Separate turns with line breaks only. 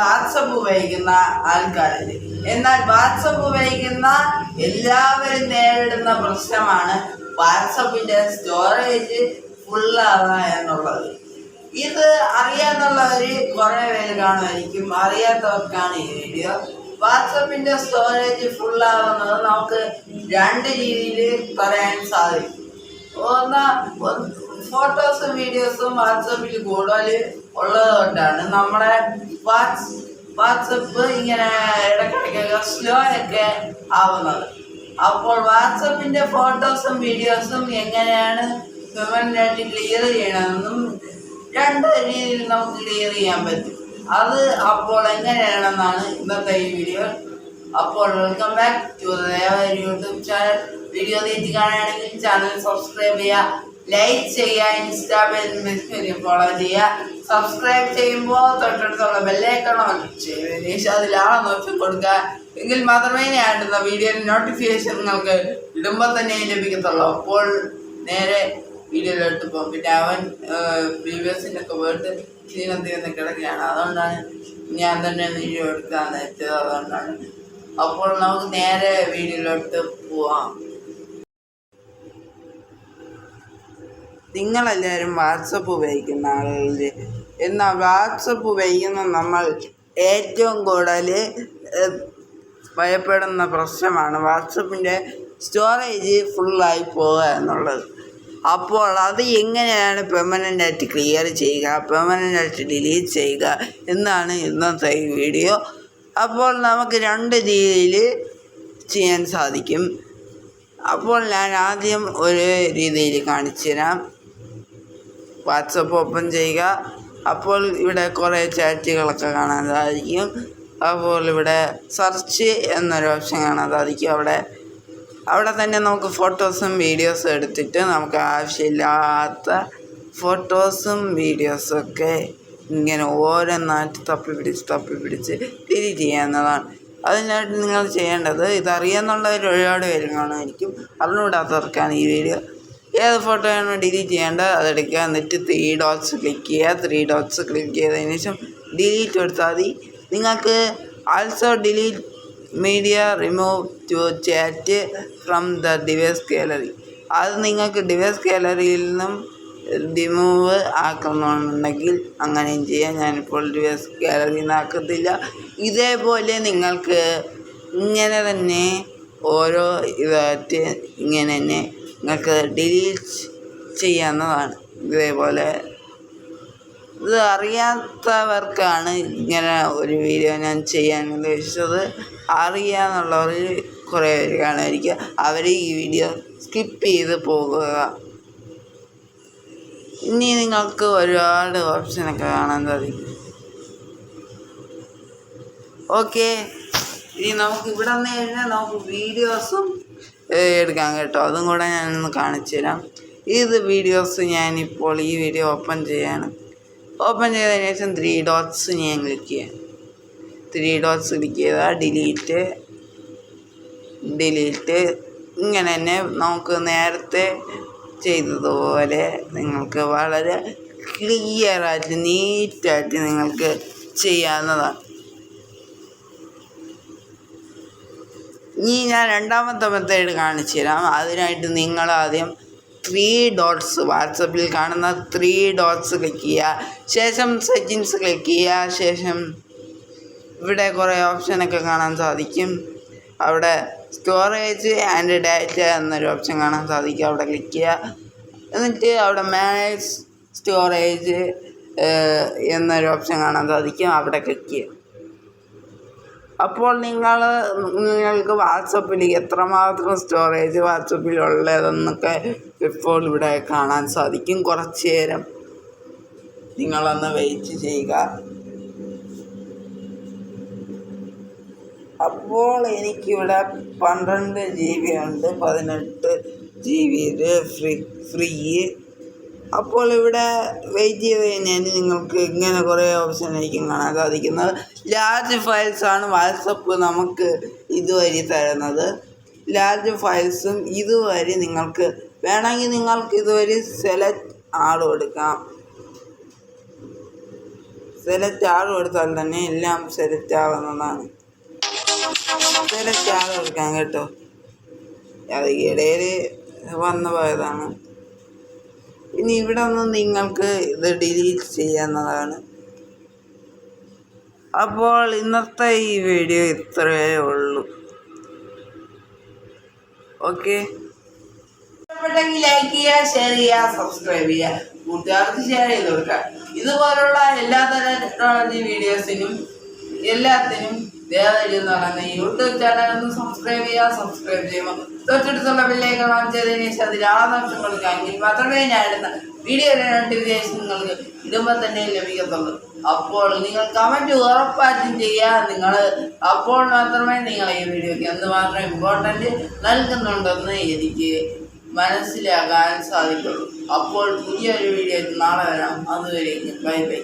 WhatsApp ഉപയോഗിക്കുന്ന ആൾക്കാരിൽ എന്നാൽ വാട്സപ്പ് ഉപയോഗിക്കുന്ന എല്ലാവരും നേരിടുന്ന പ്രശ്നമാണ് വാട്സപ്പിന്റെ സ്റ്റോറേജ് ഫുള്ളാവുക എന്നുള്ളത്. ഇത് അറിയാന്നുള്ളവര് കുറെ പേര് കാണുമായിരിക്കും അറിയാത്തവർക്കാണ് ഈ വീഡിയോ. വാട്സപ്പിന്റെ സ്റ്റോറേജ് ഫുള്ളാവുന്നത് നമുക്ക് രണ്ട് രീതിയിൽ പറയാൻ സാധിക്കും. ഒന്ന് ഫോട്ടോസും വീഡിയോസും വാട്സപ്പിൽ കൂടുതൽ ഉള്ളത് കൊണ്ടാണ് നമ്മുടെ വാട്സ് വാട്സപ്പ് ഇങ്ങനെ ഇടയ്ക്കിടയ്ക്കൊക്കെ സ്ലോ ഒക്കെ ആവുന്നത്. അപ്പോൾ വാട്സപ്പിന്റെ ഫോട്ടോസും വീഡിയോസും എങ്ങനെയാണ് ഹ്യൂമനായിട്ട് ക്ലിയർ ചെയ്യണമെന്നും രണ്ട് രീതിയിൽ നമുക്ക് ക്ലിയർ ചെയ്യാൻ പറ്റും. അത് അപ്പോൾ എങ്ങനെയാണെന്നാണ് ഇന്നത്തെ ഈ വീഡിയോ അപ്പോൾ welcome back to YouTube channel video തീറ്റി കാണുകയാണെങ്കിൽ ചാനൽ സബ്സ്ക്രൈബ് ചെയ്യുക. ലൈക്ക് ചെയ്യുക ഇൻസ്റ്റാഗ്രാമിൽ ഫോളോ ചെയ്യുക. സബ്സ്ക്രൈബ് ചെയ്യുമ്പോൾ തൊട്ടടുത്തുള്ള ചെയ്തതിന് ശേഷം അതിലാണ് നോക്കി കൊടുക്കുക. എങ്കിൽ മാത്രമേ ഞാൻ ഇടുന്ന വീഡിയോ നോട്ടിഫിക്കേഷൻ നിങ്ങൾക്ക് ഇടുമ്പോൾ തന്നെ ലഭിക്കത്തുള്ളൂ. അപ്പോൾ നേരെ വീഡിയോയിലോട്ട് പോകും. പിന്നെ അവൻ ഒക്കെ പോയിട്ട് ക്ഷീണം തീർന്ന് കിടക്കുകയാണ്. അതുകൊണ്ടാണ് ഞാൻ തന്നെ വീഡിയോ എടുക്കാമെന്ന് വെച്ചത് അതുകൊണ്ടാണ്. അപ്പോൾ നമുക്ക് നേരെ വീഡിയോയിലോട്ട് പോവാം. നിങ്ങളെല്ലാവരും വാട്സപ്പ് ഉപയോഗിക്കുന്ന ആളുകളിൽ എന്നാൽ വാട്സപ്പ് ഉപയോഗിക്കുന്ന നമ്മൾ ഏറ്റവും കൂടുതൽ ഭയപ്പെടുന്ന പ്രശ്നമാണ് വാട്സപ്പിന്റെ സ്റ്റോറേജ് ഫുള്ളായി പോവുക എന്നുള്ളത്. അപ്പോൾ അത് എങ്ങനെയാണ് പെർമനന്റായിട്ട് ക്ലിയർ ചെയ്യുക പെർമനന്റായിട്ട് ഡിലീറ്റ് ചെയ്യുക എന്നാണ് ഇന്നത്തെ ഈ വീഡിയോ. അപ്പോൾ നമുക്ക് രണ്ട് രീതിയിൽ ചെയ്യാൻ സാധിക്കും. അപ്പോൾ ഞാൻ ആദ്യം ഒരു രീതിയിൽ കാണിച്ചു തരാം. വാട്സപ്പ് ഓപ്പൺ ചെയ്യുക. അപ്പോൾ ഇവിടെ കുറേ ചാറ്റുകളൊക്കെ കാണാൻ സാധിക്കും. അപ്പോൾ ഇവിടെ സെർച്ച് എന്നൊരു ഓപ്ഷൻ കാണാൻ സാധിക്കും അവിടെ. അവിടെ തന്നെ നമുക്ക് ഫോട്ടോസും വീഡിയോസും എടുത്തിട്ട് നമുക്ക് ആവശ്യമില്ലാത്ത ഫോട്ടോസും വീഡിയോസും ഒക്കെ ഇങ്ങനെ ഓരോന്നായിട്ട് തപ്പി പിടിച്ച് തപ്പി പിടിച്ച് ഡിലീറ്റ് ചെയ്യാവുന്നതാണ് അതിനായിട്ട് നിങ്ങൾ ചെയ്യേണ്ടത് ഇതറിയാന്നുള്ളവർ ഒരുപാട് പേര് കാണുമായിരിക്കും. അറിഞ്ഞുകൂടാത്തവർക്കാണ് ഈ വീഡിയോ ഏത് ഫോട്ടോയാണ് ഡിലീറ്റ് ചെയ്യേണ്ടത്? അതെടുക്കുക എന്നിട്ട് ത്രീ ഡോട്ട്സ് ക്ലിക്ക് ചെയ്യുക. ത്രീ ഡോട്ട്സ് ക്ലിക്ക് ചെയ്തതിന് ശേഷം ഡിലീറ്റ് കൊടുത്താൽ മതി. നിങ്ങൾക്ക് also delete media remove to chat from the device gallery അത് നിങ്ങൾക്ക് ഡിവൈസ് ഗാലറിയിൽ നിന്നും റിമൂവ് ആക്കണമെന്നുണ്ടെങ്കിൽ അങ്ങനെയും ചെയ്യാം. ഞാനിപ്പോൾ ഡിവൈസ് ഗാലറിയിൽ നിന്ന് ആക്കത്തില്ല. ഇതേപോലെ നിങ്ങൾക്ക് ഇങ്ങനെ തന്നെ ഓരോ ഇതായിട്ട് ഇങ്ങനെ തന്നെ നിങ്ങൾക്ക് ഡിലീറ്റ് ചെയ്യാവുന്നതാണ്. ഇതേപോലെ ഇത് അറിയാത്തവർക്കാണ് ഇങ്ങനെ ഒരു വീഡിയോ ഞാൻ ചെയ്യാൻ ഉദ്ദേശിച്ചത്. അറിയാന്നുള്ളവർ കുറേ പേര് കാണുമായിരിക്കും. അവർ ഈ വീഡിയോ സ്കിപ്പ് ചെയ്ത് പോകുക. ഇനി നിങ്ങൾക്ക് ഒരുപാട് ഓപ്ഷനൊക്കെ കാണാൻ സാധിക്കും. ഓക്കെ ഇനി നമുക്ക് ഇവിടെ നിന്ന് കഴിഞ്ഞാൽ നമുക്ക് വീഡിയോസും എടുക്കാം കേട്ടോ. അതും കൂടെ ഞാനൊന്ന് കാണിച്ചു തരാം. ഇത് വീഡിയോസ് ഞാനിപ്പോൾ ഈ വീഡിയോ ഓപ്പൺ ചെയ്യാണ്. ഓപ്പൺ ചെയ്തതിന് ശേഷം ത്രീ ഡോട്ട്സ് ഞാൻ ക്ലിക്ക് ചെയ്യാം. ത്രീ ഡോട്ട്സ് ക്ലിക്ക് ചെയ്താൽ ഡിലീറ്റ് ഡിലീറ്റ് ഇങ്ങനെ തന്നെ നമുക്ക് നേരത്തെ ചെയ്തതുപോലെ നിങ്ങൾക്ക് വളരെ ക്ലിയറായിട്ട് നീറ്റായിട്ട് നിങ്ങൾക്ക് ചെയ്യാവുന്നതാണ്. ഇനി ഞാൻ രണ്ടാമത്തെ മെത്തേഡ് കാണിച്ചു തരാം. അതിനായിട്ട് നിങ്ങൾ ആദ്യം ത്രീ ഡോട്ട്സ് വാട്സപ്പിൽ കാണുന്ന ത്രീ ഡോട്ട്സ് ക്ലിക്ക് ചെയ്യുക. ശേഷം സെറ്റിങ്സ് ക്ലിക്ക് ചെയ്യുക. ശേഷം ഇവിടെ കുറേ ഓപ്ഷനൊക്കെ കാണാൻ സാധിക്കും. അവിടെ സ്റ്റോറേജ് ആൻഡ് ഡാറ്റ എന്നൊരു ഓപ്ഷൻ കാണാൻ സാധിക്കും. അവിടെ ക്ലിക്ക് ചെയ്യുക. എന്നിട്ട് അവിടെ മാനേജ് സ്റ്റോറേജ് എന്നൊരു ഓപ്ഷൻ കാണാൻ സാധിക്കും. അവിടെ ക്ലിക്ക് ചെയ്യുക. അപ്പോൾ നിങ്ങൾ നിങ്ങൾക്ക് വാട്സപ്പിൽ എത്രമാത്രം സ്റ്റോറേജ് വാട്സപ്പിൽ ഉള്ളതെന്നൊക്കെ ഇപ്പോൾ ഇവിടെ കാണാൻ സാധിക്കും. കുറച്ച് നേരം നിങ്ങളൊന്ന് വെയിറ്റ് ചെയ്യുക. അപ്പോൾ എനിക്കിവിടെ പന്ത്രണ്ട് ജി ബി ഉണ്ട്. പതിനെട്ട് ജി ബിയിൽ ഫ്രീ ഫ്രീ അപ്പോൾ ഇവിടെ വെയിറ്റ് ചെയ്ത് കഴിഞ്ഞാൽ നിങ്ങൾക്ക് ഇങ്ങനെ കുറേ ഓപ്ഷൻ ആയിരിക്കും കാണാൻ സാധിക്കുന്നത്. ലാർജ് ഫയൽസാണ് വാട്സപ്പ് നമുക്ക് ഇതുവഴി തരുന്നത്. ലാർജ് ഫയൽസും ഇതുവഴി നിങ്ങൾക്ക് വേണമെങ്കിൽ നിങ്ങൾക്ക് ഇതുവഴി സെലക്ട് ആൾ കൊടുക്കാം സെലക്ട് ആൾ കൊടുത്താൽ തന്നെ എല്ലാം സെലക്ട് ആവുന്നതാണ്. സെലക്ട് ആൾ കൊടുക്കാം കേട്ടോ. അത് ഇടയിൽ വന്നു പോയതാണ്. ഇനി ഇവിടെ നിന്ന് നിങ്ങൾക്ക് ഇത് ഡിലീറ്റ് ചെയ്യാവുന്നതാണ്. അപ്പോൾ ഇന്നത്തെ ഈ വീഡിയോ ഇത്രയേ ഉള്ളൂ. ഓക്കെ. ഇഷ്ടപ്പെട്ടെങ്കിൽ ലൈക്ക് ചെയ്യുക ഷെയർ ചെയ്യുക സബ്സ്ക്രൈബ് ചെയ്യുക. കൂട്ടുകാർക്ക് ഷെയർ ചെയ്ത് കൊടുക്കുക. ഇതുപോലുള്ള എല്ലാ തരം ടെക്നോളജി വീഡിയോസിനും എല്ലാത്തിനും യൂട്യൂബ് ചാനൽ സബ്സ്ക്രൈബ് ചെയ്യുക സബ്സ്ക്രൈബ് ചെയ്യുമ്പോൾ തൊട്ടടുത്തുള്ള ബില്ലേക്ക് ഓൺ ചെയ്തതിന് ശേഷം അതിൽ ആളാംശം കൊടുക്കാമെങ്കിൽ മാത്രമേ ഞാൻ ഇടുന്ന വീഡിയോയുടെ നോട്ടിഫിക്കേഷൻ നിങ്ങൾക്ക് ഇടുമ്പോൾ തന്നെ ലഭിക്കത്തുള്ളൂ. അപ്പോൾ നിങ്ങൾ കമന്റ് ഉറപ്പായിട്ടും ചെയ്യുക. നിങ്ങൾ അപ്പോൾ മാത്രമേ നിങ്ങൾ ഈ വീഡിയോയ്ക്ക് എന്തുമാത്രം ഇമ്പോർട്ടന്റ് നൽകുന്നുണ്ടെന്ന് എനിക്ക് മനസ്സിലാക്കാൻ സാധിക്കുള്ളൂ. അപ്പോൾ പുതിയൊരു വീഡിയോ നാളെ വരാം. അതുവരേക്കും. Bye bye.